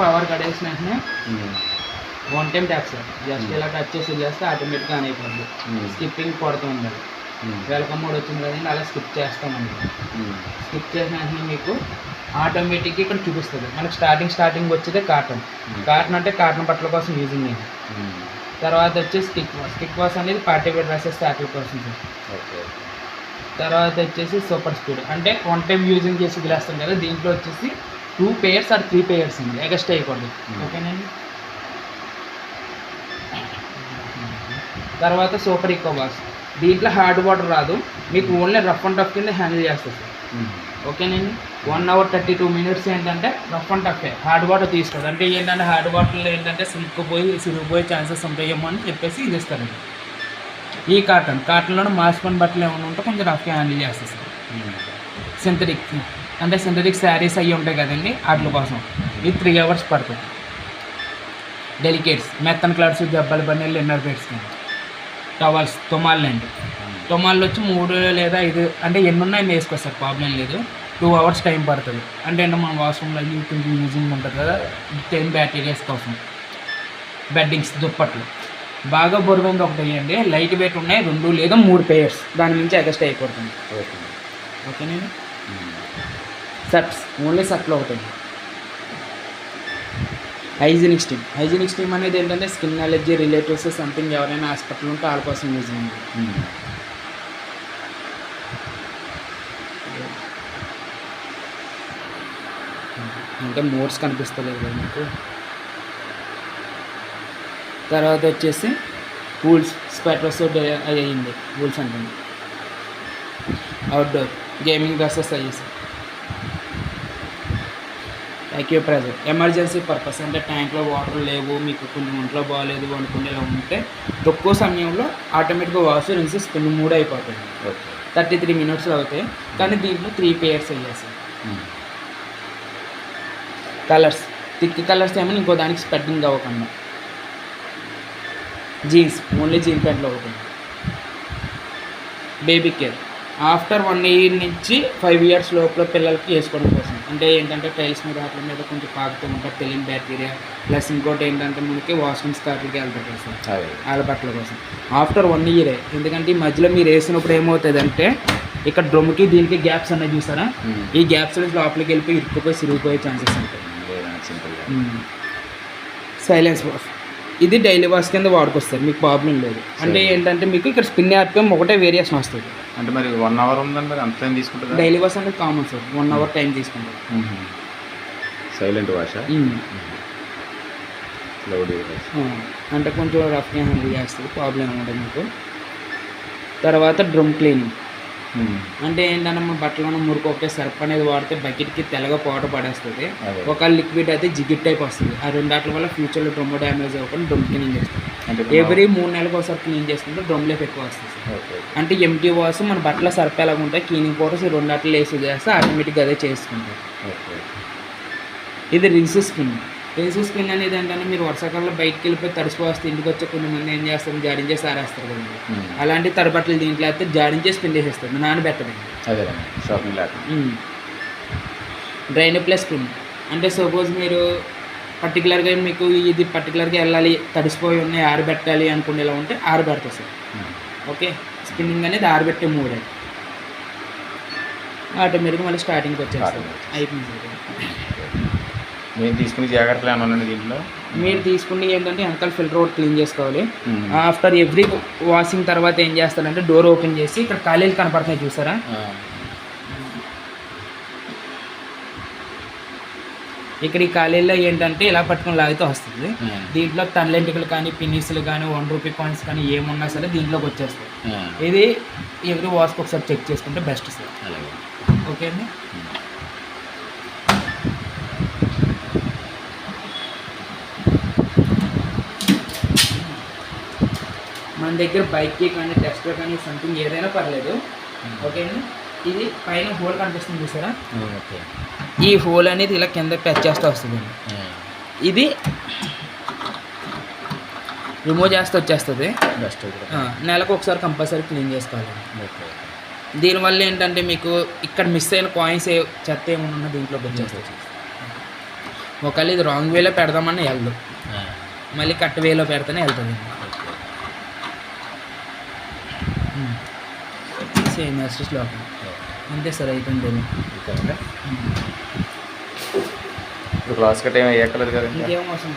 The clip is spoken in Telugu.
పవర్ కడేసిన వెంటనే one time tap sir. Just ఇలా టచ్ చేసి చేస్తే ఆటోమేటిక్గా ఆన్ అయిపోద్ది. స్కిప్పింగ్ కొడుతూ ఉండాలి. వెల్కమ్ మోడ్ వచ్చింది కదండి అలా స్కిప్ చేస్తామండి. స్కిప్ చేసిన వెంటనే మీకు ఆటోమేటిక్గా ఇక్కడ చూపిస్తుంది. మనకి స్టార్టింగ్ స్టార్టింగ్ వచ్చేదే కాటన్ కాటన్ అంటే కాటన్ బట్టల కోసం యూజింగ్ అయింది తర్వాత వచ్చేసి స్టిక్ వాష్ స్టిక్ వాష్ అనేది పార్టీ వేర్ డ్రెస్సెస్ వాటి కోసం తర్వాత వచ్చేసి సూపర్ స్పీడ్ అంటే వన్ టైం యూజింగ్ చేసి వదిలేస్తాం కదా దీంట్లో వచ్చేసి two pairs or three pairs అండి ఎగస్ట్ అయ్యకూడదు Hmm. ఓకేనండి? తర్వాత సూపర్ ఈకో దీంట్లో హార్డ్ వాటర్ రాదు. మీకు ఓన్లీ రఫ్ అండ్ టఫ్ కింద హ్యాండిల్ చేస్తుంది సార్. ఓకేనండి? One hour thirty two minutes ఏంటంటే రఫ్ అండ్ టఫే. హార్డ్ వాటర్ తీసుకోదు అంటే ఏంటంటే హార్డ్ వాటర్లో ఏంటంటే సిల్క్ పోయి సిరిగిపోయే ఛాన్సెస్ ఉంటాయేమో అని చెప్పేసి ఇది ఇస్తారండి ఈ కాటన్. కాటన్లో మాస్పన్ బట్టలు ఏమైనా ఉంటే కొంచెం రఫ్గా హ్యాండిల్ చేస్తుంది సార్. సింథటిక్ అంటే సింథటిక్ శారీస్ అవి ఉంటాయి కదండి వాటి కోసం. ఇది త్రీ అవర్స్ పడుతుంది. డెలికేట్స్ మెత్తన్ క్లాత్స్ జబ్బల బన్నీళ్ళు ఇన్నర్ బెడ్స్ టవల్స్ తుమాళ్ళు అండి తుమాళ్ళు వచ్చి మూడు లేదా ఐదు అంటే ఎన్ని ఉన్నాయి వేసుకోవచ్చు ప్రాబ్లం లేదు. టూ అవర్స్ టైం పడుతుంది. అంటే మన వాష్రూమ్లో అవి కొంచెం యూజింగ్ ఉంటుంది కదా టెన్ బ్యాక్టీరియాస్ కోసం. బెడ్డింగ్స్ దుప్పట్లు. బాగా బరువైంది ఒకటి వేయండి లైట్ వెయిట్ ఉన్నాయి రెండు లేదా మూడు పేయర్స్ దాని నుంచి ఎగస్ట్ అయిపోతుంది. ఓకే. ఓకేనండి. సట్స్ ఓన్లీ సట్లు ఒకటి. Hygienic steam. హైజీనిక్ స్టీమ్ అనేది ఏంటంటే స్కిన్ అలర్జీ రిలేటివ్స్ సంథింగ్ ఎవరైనా హాస్పిటల్ ఉంటే వాళ్ళ కోసం యూజ్ అయింది. ఇంకా మోడ్స్ కనిపిస్తలేదు కదా మీకు. తర్వాత వచ్చేసి పూల్స్ స్వెటర్స్ అయ్యింది. పూల్స్ అంటే. అవుట్డోర్ గేమింగ్ డ్రెస్సెస్ అయ్యేసి. యాక్యూ ప్రెజర్ ఎమర్జెన్సీ పర్పస్ అంటే ట్యాంక్లో వాటర్ లేవు మీకు కొంచెం ఒంట్లో బాగాలేదు అనుకునేలా ఉంటే తక్కువ సమయంలో ఆటోమేటిక్గా వాష్ రిన్స్ స్పిన్ మూడు అయిపోతుంది థర్టీ త్రీ మినిట్స్లో అవుతాయి. కానీ దీంట్లో త్రీ పేయర్స్ అయ్యేసి కలర్స్ థిక్ కలర్స్ ఏమో ఇంకో దానికి స్పెడ్డింగ్ అవ్వకుండా. జీన్స్. ఓన్లీ జీన్ ప్యాంట్లో అవుతుంది baby care after one year నుంచి ఫైవ్ ఇయర్స్ లోపల పిల్లలకి వేసుకోవడం కోసం. అంటే ఏంటంటే టైల్స్ మీద వాటి మీద కొంచెం పాకుతూ ఉంటారు. తెలియని బ్యాక్టీరియా ప్లస్ ఇంకోటి ఏంటంటే మనకి వాష్రూమ్స్ కార్లకి వెళ్తారు అదే. వాళ్ళ బట్టల కోసం ఆఫ్టర్ వన్ ఇయరే ఎందుకంటే ఈ మధ్యలో మీరు వేసినప్పుడు ఏమవుతుంది అంటే ఇక్కడ డ్రమ్కి దీనికి గ్యాప్స్ అనేది చూసారా? ఈ గ్యాప్స్ నుంచి లోపలికి వెళ్ళిపోయి ఇరుక్కుపోయి సిరిగిపోయే ఛాన్సెస్ ఉంటాయి. సైలెన్స్ వాష్ ఇది డైలీ వాష్ కింద వాడుకొస్తారు మీకు ప్రాబ్లం లేదు. అంటే. ఏంటంటే మీకు ఇక్కడ స్పిన్ ఆర్పిఎం ఒకటే వేరియేషన్ వస్తుంది. అంటే మరి వన్ అవర్ ఉందండి మరి అంత టైం తీసుకుంటుందా డైలీ వాష్ అనేది common sir one hour time తీసుకుంటారు. సైలెంట్ వాషా అంటే కొంచెం రఫ్గా హ్యాండిల్ చేస్తుంది ప్రాబ్లం ఉంటుంది మీకు. తర్వాత డ్రమ్ క్లీనింగ్ అంటే ఏంటంటే మన బట్టలో ఉన్న మురికి ఒకటే సర్ఫ్ అనేది వాడితే బకెట్కి తెల్లగా పౌడర్ పడేస్తుంది. ఒక లిక్విడ్ అయితే జిగిట్ టైప్ వస్తుంది. ఆ రెండాట్ల వల్ల ఫ్యూచర్లో డ్రమ్ డ్యామేజ్ అవ్వకుండా డ్రమ్ క్లీనింగ్ చేస్తుంది ఎవ్రీ మూడు నెలలకు ఒకసారి క్లీన్ చేసుకుంటే డ్రమ్ లైఫ్ ఎక్కువ వస్తుంది. అంటే ఎంటీ వాష్ మన బట్టల సర్ఫ్ ఎలాగ ఉంటాయి క్లీనింగ్ పౌడర్స్ రెండు అట్లా వేసి చేస్తే ఆటోమేటిక్గా అదే చేసుకుంటారు ఓకే. ఇది రిన్స్ స్పిన్ రిన్స్ స్పిన్ అనేది ఏంటంటే మీరు వర్షాకాలంలో బయటికి వెళ్ళిపోయి తడిసిపోస్తే ఇంటికి వచ్చే కొంతమంది ఏం చేస్తారు? జాడించేసి ఆరేస్తారు కదండి అలాంటి తడబట్టలు దీంట్లో అయితే జాడించేసి పిండి వేసేస్తారు. నానబెట్టదండి అదే షాపింగ్ డ్రైన్ ప్లస్ స్పిన్ అంటే సపోజ్ మీరు పర్టికులర్గా మీకు ఇది పర్టికులర్గా వెళ్ళాలి తడిసిపోయి ఉన్నాయి ఆరబెట్టాలి అనుకునేలా ఉంటే ఆరబెడతారు సార్. ఓకే? స్పిన్నింగ్ అనేది ఆరబెట్టే మూడే. ఆటోమేటిక్గా మళ్ళీ స్టార్టింగ్కి వచ్చేస్తారు. అయిపోయింది సార్. నేను తీసుకునే జాగ్రత్తలు ఏమైనా దీంట్లో? మీరు తీసుకుని ఏంటంటే వెనకాల ఫిల్టర్ ఒకటి క్లీన్ చేసుకోవాలి. ఆఫ్టర్ ఎవ్రీ వాషింగ్ తర్వాత ఏం చేస్తారంటే డోర్ ఓపెన్ చేసి ఇక్కడ ఖాళీలు కనపడుతున్నాయి చూసారా? ఇక్కడ ఈ ఖాళీల్లో ఏంటంటే ఇలా పట్టుకొని లాగితే వస్తుంది. దీంట్లో తనలెంటికలు కానీ పిన్నిస్లు కానీ వన్ రూపీ కాయిన్స్ కానీ ఏమున్నా సరే దీంట్లోకి వచ్చేస్తాయి. ఇది ఎవ్రీ వాష్కి ఒకసారి చెక్ చేసుకుంటే బెస్ట్ సార్ ఓకే అండి? మన దగ్గర బైక్కి కానీ టెస్టర్ కానీ సంథింగ్ ఏదైనా పర్లేదు. ఓకే అండి ఇది పైన హోల్ కనిపిస్తుంది చూసారా? ఓకే ఈ హోల్ అనేది ఇలా కింద టచ్ చేస్తూ వస్తుంది. ఇది రిమూవ్ చేస్తే వచ్చేస్తుంది. బెస్ట్ నెలకు ఒకసారి కంపల్సరీ క్లీన్ చేసుకోవాలి. ఓకే దీనివల్ల ఏంటంటే మీకు ఇక్కడ మిస్ అయిన కాయిన్స్ చెత్త ఏమైనా ఉన్నా దీంట్లోకి వచ్చేస్తాయి. ఒకవేళ ఇది రాంగ్ వేలో పెడదామని వెళ్దు. మళ్ళీ కట్ వేలో పెడితేనే వెళ్తుంది. సేమ్ ఎస్ శ్లోకం అంతే సార్ అయిపోయింది. ఇప్పుడు క్లాస్ కట్ ఏమి ఎక్కలేదు కదండి ఇంకేం. అవసరం.